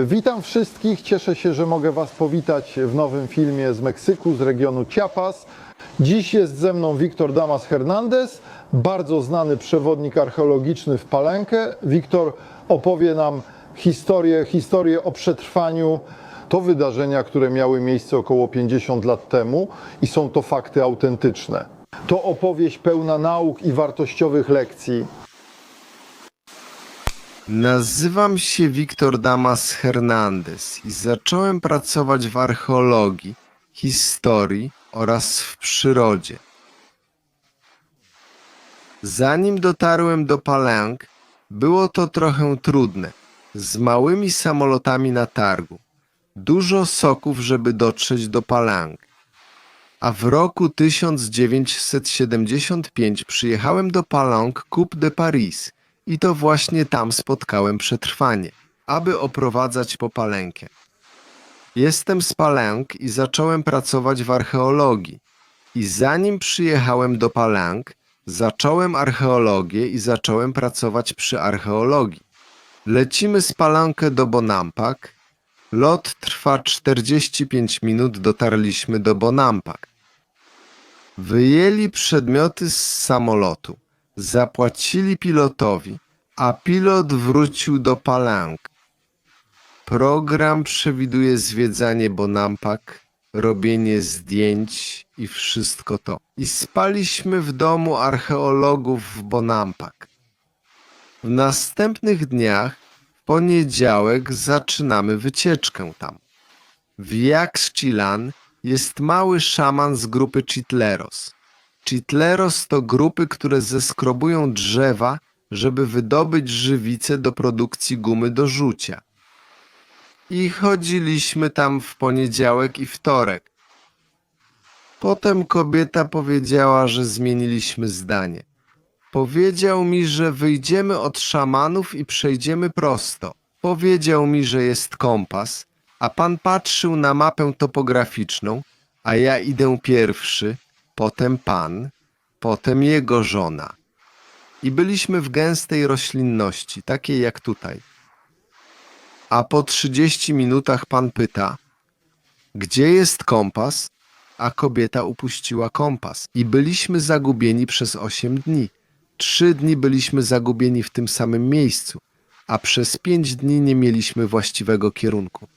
Witam wszystkich, cieszę się, że mogę Was powitać w nowym filmie z Meksyku, z regionu Chiapas. Dziś jest ze mną Wiktor Damas Hernandez, bardzo znany przewodnik archeologiczny w Palenkę. Wiktor opowie nam historię, historię o przetrwaniu. To wydarzenia, które miały miejsce około 50 lat temu i są to fakty autentyczne. To opowieść pełna nauk i wartościowych lekcji. Nazywam się Wiktor Damas Hernandez i zacząłem pracować w archeologii, historii oraz w przyrodzie. Zanim dotarłem do Palenk, było to trochę trudne, z małymi samolotami na targu, dużo soków, żeby dotrzeć do Palenk. A w roku 1975 przyjechałem do Palenque Coupe de Paris i to właśnie tam spotkałem przetrwanie, aby oprowadzać po Palenkę. Jestem z Palenk i zacząłem pracować w archeologii. I zanim przyjechałem do Palenk, zacząłem archeologię i zacząłem pracować przy archeologii. Lecimy z Palenkę do Bonampak. Lot trwa 45 minut, dotarliśmy do Bonampak. Wyjęli przedmioty z samolotu, zapłacili pilotowi, a pilot wrócił do Palank. Program przewiduje zwiedzanie Bonampak, robienie zdjęć i wszystko to. I spaliśmy w domu archeologów w Bonampak. W następnych dniach, w poniedziałek, zaczynamy wycieczkę tam. W Yaxchilan jest mały szaman z grupy Chitleros. Chitleros to grupy, które zeskrobują drzewa, żeby wydobyć żywicę do produkcji gumy do rzucia. I chodziliśmy tam w poniedziałek i wtorek. Potem kobieta powiedziała, że zmieniliśmy zdanie. Powiedział mi, że wyjdziemy od szamanów i przejdziemy prosto. Powiedział mi, że jest kompas, a pan patrzył na mapę topograficzną, a ja idę pierwszy, potem pan, potem jego żona. I byliśmy w gęstej roślinności, takiej jak tutaj. A po 30 minutach pan pyta, gdzie jest kompas? A kobieta upuściła kompas. I byliśmy zagubieni przez 8 dni. Trzy dni byliśmy zagubieni w tym samym miejscu, a przez pięć dni nie mieliśmy właściwego kierunku.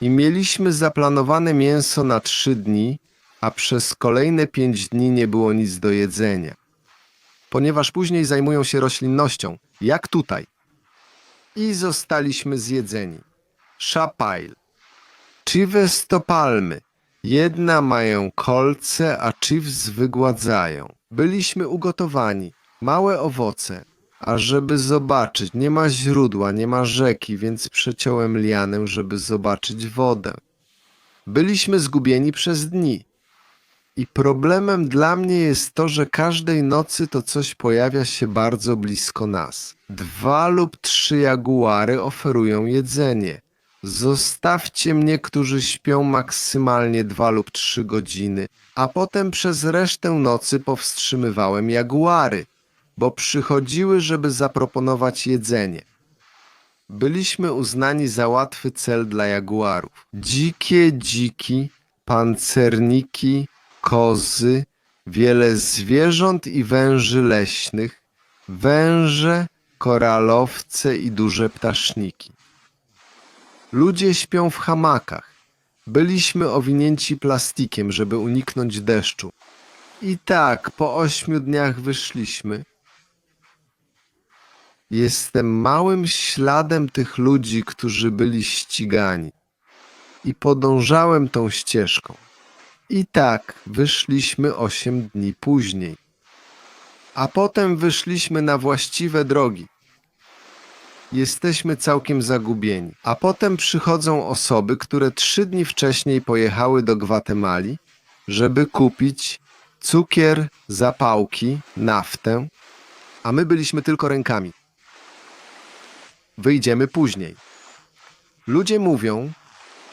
I mieliśmy zaplanowane mięso na trzy dni, a przez kolejne pięć dni nie było nic do jedzenia. Ponieważ później zajmują się roślinnością, jak tutaj. I zostaliśmy zjedzeni. Szapail. Chives to palmy. Jedna mają kolce, a chives wygładzają. Byliśmy ugotowani. Małe owoce. A żeby zobaczyć, nie ma źródła, nie ma rzeki, więc przeciąłem lianę, żeby zobaczyć wodę. Byliśmy zgubieni przez dni. I problemem dla mnie jest to, że każdej nocy to coś pojawia się bardzo blisko nas. Dwa lub trzy jaguary oferują jedzenie. Zostawcie mnie, którzy śpią maksymalnie dwa lub trzy godziny, a potem przez resztę nocy powstrzymywałem jaguary, bo przychodziły, żeby zaproponować jedzenie. Byliśmy uznani za łatwy cel dla jaguarów. Dzikie dziki, pancerniki, kozy, wiele zwierząt i węży leśnych, węże, koralowce i duże ptaszniki. Ludzie śpią w hamakach. Byliśmy owinięci plastikiem, żeby uniknąć deszczu. I tak, po ośmiu dniach wyszliśmy. Jestem małym śladem tych ludzi, którzy byli ścigani. I podążałem tą ścieżką. I tak wyszliśmy osiem dni później. A potem wyszliśmy na właściwe drogi. Jesteśmy całkiem zagubieni. A potem przychodzą osoby, które trzy dni wcześniej pojechały do Gwatemali, żeby kupić cukier, zapałki, naftę, a my byliśmy tylko rękami. Wyjdziemy później. Ludzie mówią,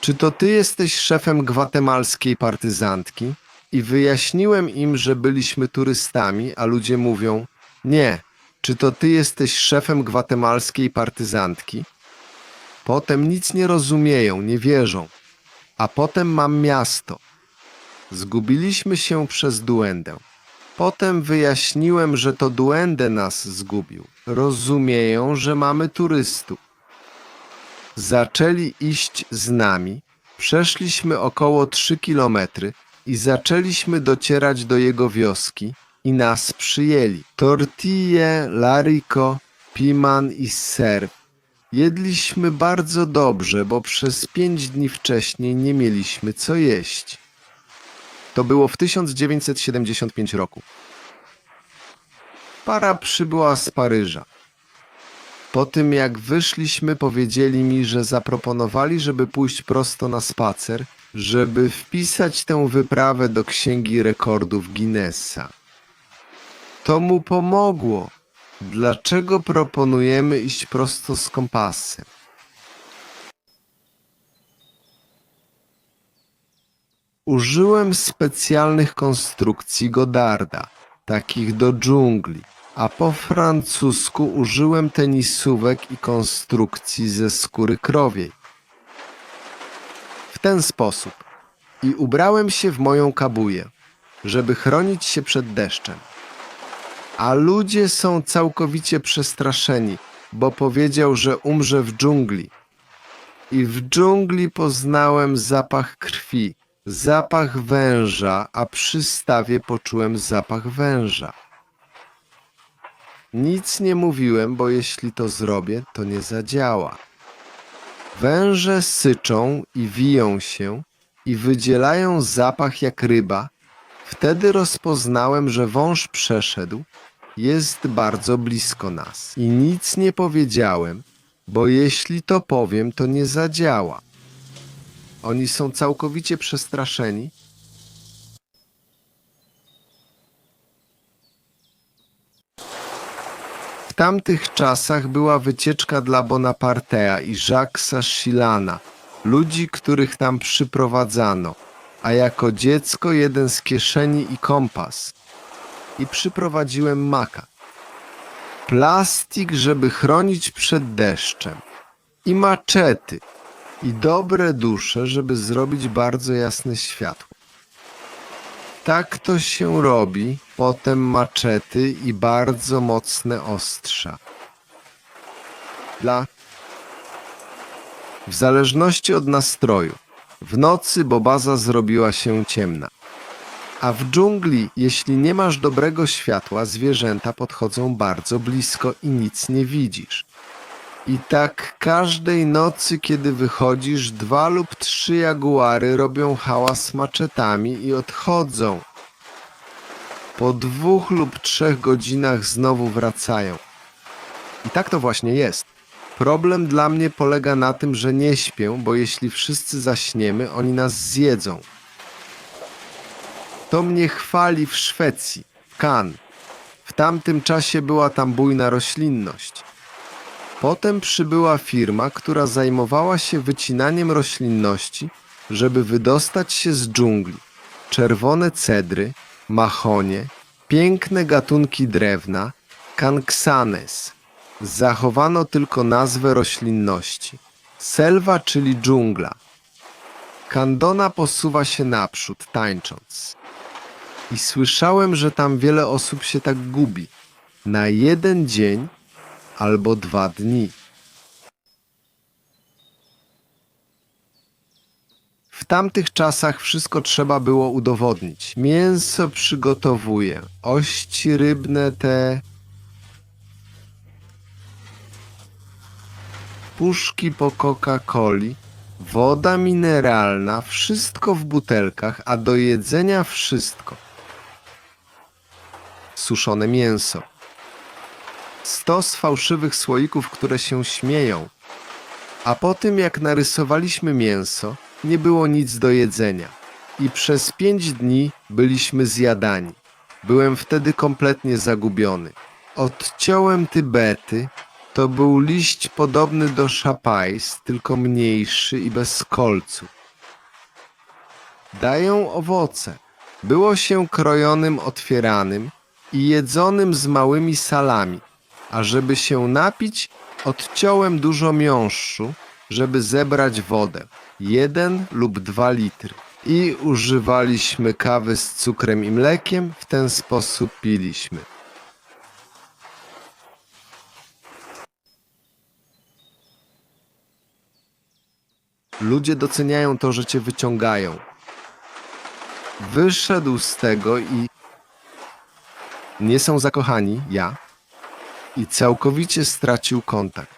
czy to ty jesteś szefem gwatemalskiej partyzantki? I wyjaśniłem im, że byliśmy turystami, a ludzie mówią, nie, czy to ty jesteś szefem gwatemalskiej partyzantki? Potem nic nie rozumieją, nie wierzą. A potem mam miasto. Zgubiliśmy się przez Duendę. Potem wyjaśniłem, że to Duendę nas zgubił. Rozumieją, że mamy turystów. Zaczęli iść z nami. Przeszliśmy około 3 kilometry i zaczęliśmy docierać do jego wioski i nas przyjęli. Tortille, lariko, piman i ser. Jedliśmy bardzo dobrze, bo przez pięć dni wcześniej nie mieliśmy co jeść. To było w 1975 roku. Para przybyła z Paryża. Po tym jak wyszliśmy, powiedzieli mi, że zaproponowali, żeby pójść prosto na spacer, żeby wpisać tę wyprawę do księgi rekordów Guinnessa. To mu pomogło. Dlaczego proponujemy iść prosto z kompasem? Użyłem specjalnych konstrukcji Godarda, takich do dżungli, a po francusku użyłem tenisówek i konstrukcji ze skóry krowiej. W ten sposób. I ubrałem się w moją kabuję, żeby chronić się przed deszczem. A ludzie są całkowicie przestraszeni, bo powiedział, że umrze w dżungli. I w dżungli poznałem zapach krwi, zapach węża, a przy stawie poczułem zapach węża. Nic nie mówiłem, bo jeśli to zrobię, to nie zadziała. Węże syczą i wiją się i wydzielają zapach jak ryba. Wtedy rozpoznałem, że wąż przeszedł, jest bardzo blisko nas. I nic nie powiedziałem, bo jeśli to powiem, to nie zadziała. Oni są całkowicie przestraszeni. Tamtych czasach była wycieczka dla Bonapartea i Jacquesa Chilana, ludzi, których tam przyprowadzano, a jako dziecko jeden z kieszeni i kompas. I przyprowadziłem maka. Plastik, żeby chronić przed deszczem. I maczety. I dobre dusze, żeby zrobić bardzo jasne światło. Tak to się robi, potem maczety i bardzo mocne ostrza. Dla... W zależności od nastroju. W nocy, bo baza zrobiła się ciemna. A w dżungli, jeśli nie masz dobrego światła, zwierzęta podchodzą bardzo blisko i nic nie widzisz. I tak każdej nocy, kiedy wychodzisz, dwa lub trzy jaguary robią hałas maczetami i odchodzą. Po dwóch lub trzech godzinach znowu wracają. I tak to właśnie jest. Problem dla mnie polega na tym, że nie śpię, bo jeśli wszyscy zaśniemy, oni nas zjedzą. To mnie chwali w Szwecji, w Cannes. W tamtym czasie była tam bujna roślinność. Potem przybyła firma, która zajmowała się wycinaniem roślinności, żeby wydostać się z dżungli. Czerwone cedry, machonie, piękne gatunki drewna, kanksanes. Zachowano tylko nazwę roślinności. Selwa, czyli dżungla. Kandona posuwa się naprzód, tańcząc. I słyszałem, że tam wiele osób się tak gubi. Na jeden dzień albo dwa dni. W tamtych czasach wszystko trzeba było udowodnić. Mięso przygotowuję, ości rybne te. Puszki po Coca-Coli, woda mineralna, wszystko w butelkach, a do jedzenia wszystko. Suszone mięso stos fałszywych słoików, które się śmieją. A po tym, jak narysowaliśmy mięso, nie było nic do jedzenia. I przez pięć dni byliśmy zjadani. Byłem wtedy kompletnie zagubiony. Odciąłem Tybety. To był liść podobny do szapajs, tylko mniejszy i bez kolców. Dają owoce. Było się krojonym, otwieranym i jedzonym z małymi salami a żeby się napić, odciąłem dużo miąższu, żeby zebrać wodę. Jeden lub dwa litry. I używaliśmy kawy z cukrem i mlekiem, w ten sposób piliśmy. Ludzie doceniają to, że cię wyciągają. Wyszedł z tego i nie są zakochani, ja, i całkowicie stracił kontakt.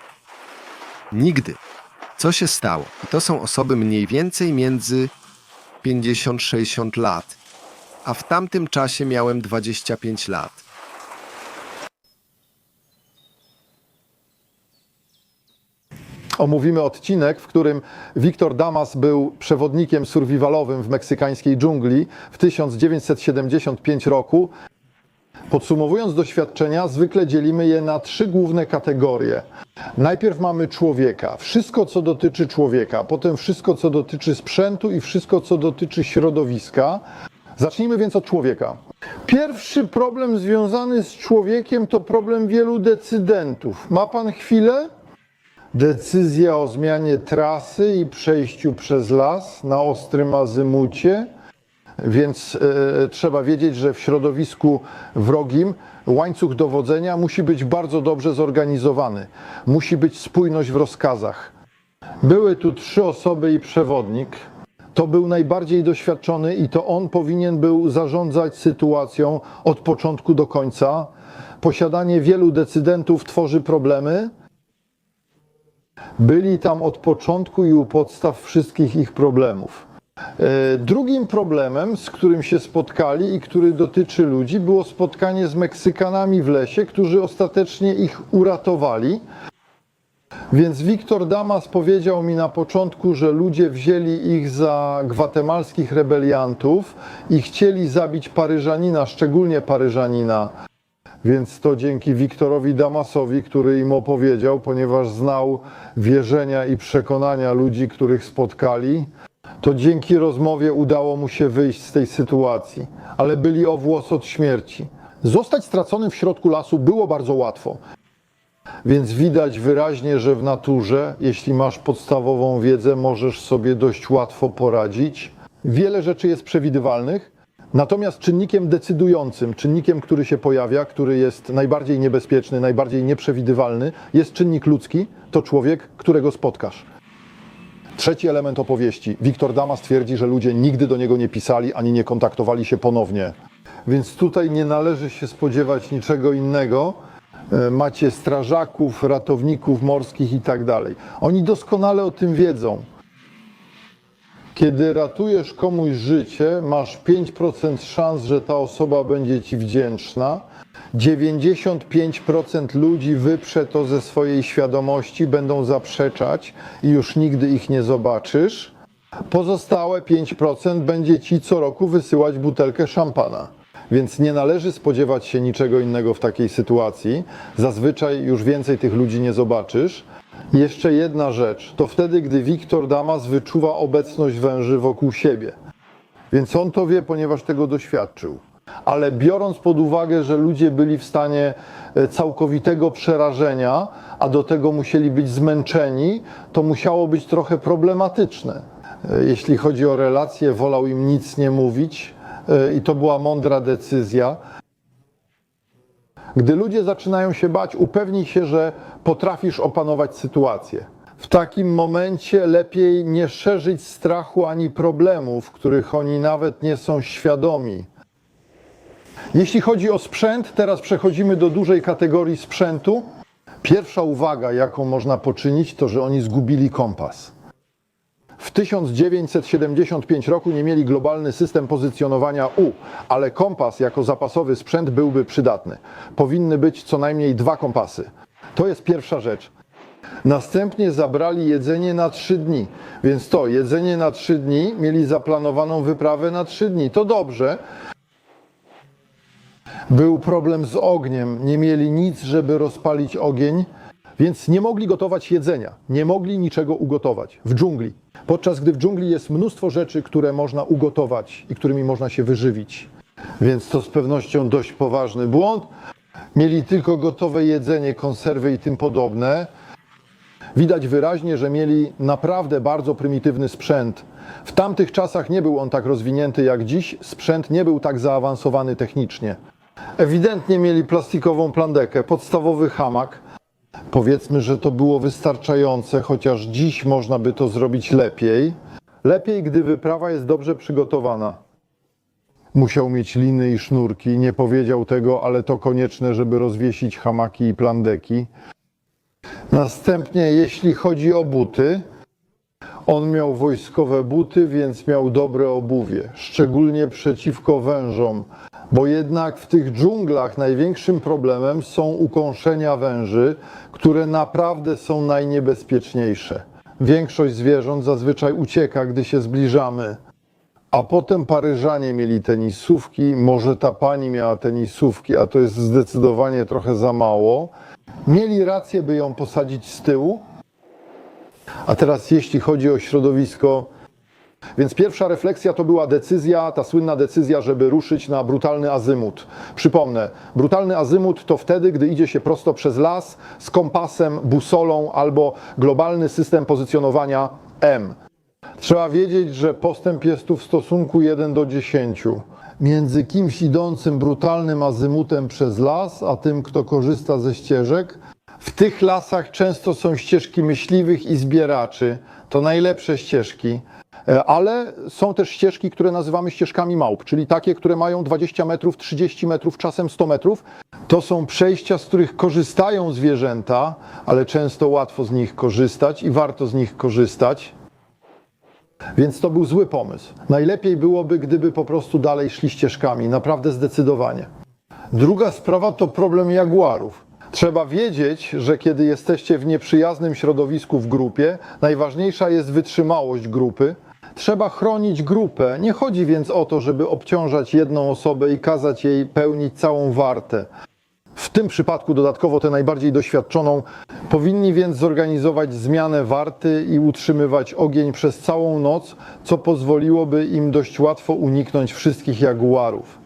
Nigdy. Co się stało? I to są osoby mniej więcej między 50-60 lat, a w tamtym czasie miałem 25 lat. Omówimy odcinek, w którym Wiktor Damas był przewodnikiem survivalowym w meksykańskiej dżungli w 1975 roku. Podsumowując doświadczenia, zwykle dzielimy je na trzy główne kategorie. Najpierw mamy człowieka, wszystko co dotyczy człowieka, potem wszystko co dotyczy sprzętu i wszystko co dotyczy środowiska. Zacznijmy więc od człowieka. Pierwszy problem związany z człowiekiem to problem wielu decydentów. Ma pan chwilę? Decyzja o zmianie trasy i przejściu przez las na ostrym azymucie. Więc e, trzeba wiedzieć, że w środowisku wrogim łańcuch dowodzenia musi być bardzo dobrze zorganizowany. Musi być spójność w rozkazach. Były tu trzy osoby i przewodnik. To był najbardziej doświadczony i to on powinien był zarządzać sytuacją od początku do końca. Posiadanie wielu decydentów tworzy problemy. Byli tam od początku i u podstaw wszystkich ich problemów. E, Drugim problemem, z którym się spotkali i który dotyczy ludzi, było spotkanie z Meksykanami w lesie, którzy ostatecznie ich uratowali. Więc Wiktor Damas powiedział mi na początku, że ludzie wzięli ich za gwatemalskich rebeliantów i chcieli zabić Paryżanina, szczególnie Paryżanina. Więc to dzięki Wiktorowi Damasowi, który im opowiedział, ponieważ znał wierzenia i przekonania ludzi, których spotkali, to dzięki rozmowie udało mu się wyjść z tej sytuacji, ale byli o włos od śmierci. Zostać straconym w środku lasu było bardzo łatwo. Więc widać wyraźnie, że w naturze, jeśli masz podstawową wiedzę, możesz sobie dość łatwo poradzić. Wiele rzeczy jest przewidywalnych, natomiast czynnikiem decydującym, czynnikiem, który się pojawia, który jest najbardziej niebezpieczny, najbardziej nieprzewidywalny, jest czynnik ludzki, to człowiek, którego spotkasz. Trzeci element opowieści. Wiktor Damas twierdzi, że ludzie nigdy do niego nie pisali ani nie kontaktowali się ponownie. Więc tutaj nie należy się spodziewać niczego innego. E, Macie strażaków, ratowników morskich i tak dalej. Oni doskonale o tym wiedzą. Kiedy ratujesz komuś życie, masz 5% szans, że ta osoba będzie ci wdzięczna. 95% ludzi wyprze to ze swojej świadomości, będą zaprzeczać i już nigdy ich nie zobaczysz. Pozostałe 5% będzie ci co roku wysyłać butelkę szampana. Więc nie należy spodziewać się niczego innego w takiej sytuacji. Zazwyczaj już więcej tych ludzi nie zobaczysz. Jeszcze jedna rzecz, to wtedy, gdy Wiktor Damas wyczuwa obecność węży wokół siebie. Więc on to wie, ponieważ tego doświadczył. Ale biorąc pod uwagę, że ludzie byli w stanie e, całkowitego przerażenia, a do tego musieli być zmęczeni, to musiało być trochę problematyczne. E, Jeśli chodzi o relacje, wolał im nic nie mówić e, i to była mądra decyzja. Gdy ludzie zaczynają się bać, upewnij się, że potrafisz opanować sytuację. W takim momencie lepiej nie szerzyć strachu ani problemów, których oni nawet nie są świadomi. Jeśli chodzi o sprzęt, teraz przechodzimy do dużej kategorii sprzętu. Pierwsza uwaga, jaką można poczynić, to że oni zgubili kompas. W 1975 roku nie mieli globalny system pozycjonowania U, ale kompas jako zapasowy sprzęt byłby przydatny. Powinny być co najmniej dwa kompasy. To jest pierwsza rzecz. Następnie zabrali jedzenie na trzy dni, więc to jedzenie na trzy dni, mieli zaplanowaną wyprawę na trzy dni. To dobrze. Był problem z ogniem, nie mieli nic, żeby rozpalić ogień, więc nie mogli gotować jedzenia, nie mogli niczego ugotować w dżungli. Podczas gdy w dżungli jest mnóstwo rzeczy, które można ugotować i którymi można się wyżywić. Więc to z pewnością dość poważny błąd. Mieli tylko gotowe jedzenie, konserwy i tym podobne. Widać wyraźnie, że mieli naprawdę bardzo prymitywny sprzęt. W tamtych czasach nie był on tak rozwinięty jak dziś, sprzęt nie był tak zaawansowany technicznie. Ewidentnie mieli plastikową plandekę, podstawowy hamak. Powiedzmy, że to było wystarczające, chociaż dziś można by to zrobić lepiej. Lepiej, gdy wyprawa jest dobrze przygotowana. Musiał mieć liny i sznurki, nie powiedział tego, ale to konieczne, żeby rozwiesić hamaki i plandeki. Następnie, jeśli chodzi o buty, on miał wojskowe buty, więc miał dobre obuwie, szczególnie przeciwko wężom, bo jednak w tych dżunglach największym problemem są ukąszenia węży, które naprawdę są najniebezpieczniejsze. Większość zwierząt zazwyczaj ucieka, gdy się zbliżamy. A potem Paryżanie mieli tenisówki, może ta pani miała tenisówki, a to jest zdecydowanie trochę za mało. Mieli rację, by ją posadzić z tyłu. A teraz jeśli chodzi o środowisko, więc pierwsza refleksja to była decyzja, ta słynna decyzja, żeby ruszyć na brutalny azymut. Przypomnę, brutalny azymut to wtedy, gdy idzie się prosto przez las z kompasem, busolą albo globalny system pozycjonowania M. Trzeba wiedzieć, że postęp jest tu w stosunku 1 do 10. Między kimś idącym brutalnym azymutem przez las, a tym, kto korzysta ze ścieżek, w tych lasach często są ścieżki myśliwych i zbieraczy. To najlepsze ścieżki. E, Ale są też ścieżki, które nazywamy ścieżkami małp, czyli takie, które mają 20 metrów, 30 metrów, czasem 100 metrów. To są przejścia, z których korzystają zwierzęta, ale często łatwo z nich korzystać i warto z nich korzystać. Więc to był zły pomysł. Najlepiej byłoby, gdyby po prostu dalej szli ścieżkami, naprawdę zdecydowanie. Druga sprawa to problem jaguarów. Trzeba wiedzieć, że kiedy jesteście w nieprzyjaznym środowisku w grupie, najważniejsza jest wytrzymałość grupy. Trzeba chronić grupę. Nie chodzi więc o to, żeby obciążać jedną osobę i kazać jej pełnić całą wartę. W tym przypadku dodatkowo tę najbardziej doświadczoną powinni więc zorganizować zmianę warty i utrzymywać ogień przez całą noc, co pozwoliłoby im dość łatwo uniknąć wszystkich jaguarów.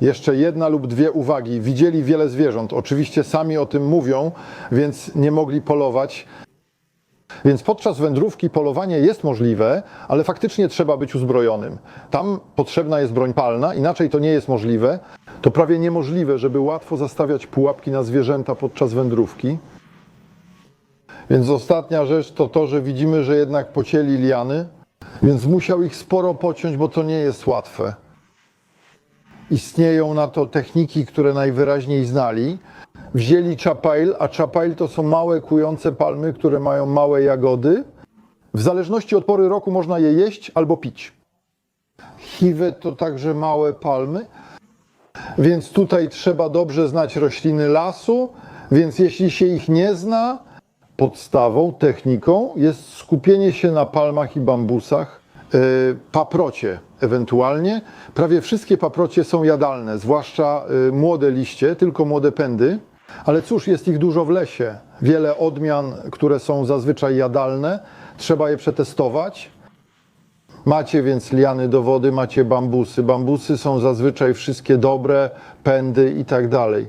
Jeszcze jedna lub dwie uwagi. Widzieli wiele zwierząt. Oczywiście sami o tym mówią, więc nie mogli polować. Więc podczas wędrówki polowanie jest możliwe, ale faktycznie trzeba być uzbrojonym. Tam potrzebna jest broń palna, inaczej to nie jest możliwe. To prawie niemożliwe, żeby łatwo zastawiać pułapki na zwierzęta podczas wędrówki. Więc ostatnia rzecz to to, że widzimy, że jednak pocięli liany, więc musiał ich sporo pociąć, bo to nie jest łatwe. Istnieją na to techniki, które najwyraźniej znali. Wzięli czapail, a czapail to są małe, kujące palmy, które mają małe jagody. W zależności od pory roku można je jeść albo pić. Chiwy to także małe palmy, więc tutaj trzeba dobrze znać rośliny lasu, więc jeśli się ich nie zna, podstawą, techniką jest skupienie się na palmach i bambusach, paprocie ewentualnie. Prawie wszystkie paprocie są jadalne, zwłaszcza yy, młode liście, tylko młode pędy. Ale cóż, jest ich dużo w lesie. Wiele odmian, które są zazwyczaj jadalne. Trzeba je przetestować. Macie więc liany do wody, macie bambusy. Bambusy są zazwyczaj wszystkie dobre, pędy i tak dalej.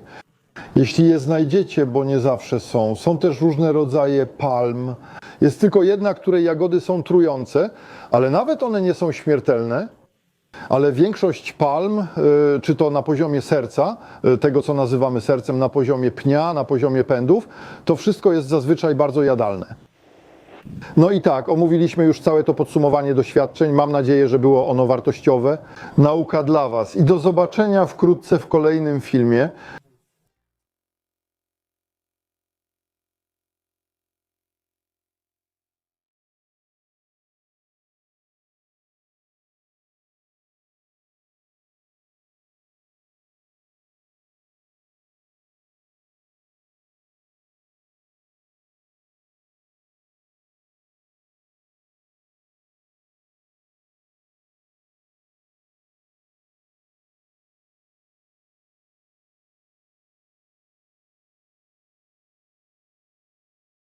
Jeśli je znajdziecie, bo nie zawsze są, są też różne rodzaje palm. Jest tylko jedna, której jagody są trujące, ale nawet one nie są śmiertelne. Ale większość palm, y, czy to na poziomie serca, y, tego co nazywamy sercem, na poziomie pnia, na poziomie pędów, to wszystko jest zazwyczaj bardzo jadalne. No i tak, omówiliśmy już całe to podsumowanie doświadczeń. Mam nadzieję, że było ono wartościowe. Nauka dla Was. I do zobaczenia wkrótce w kolejnym filmie.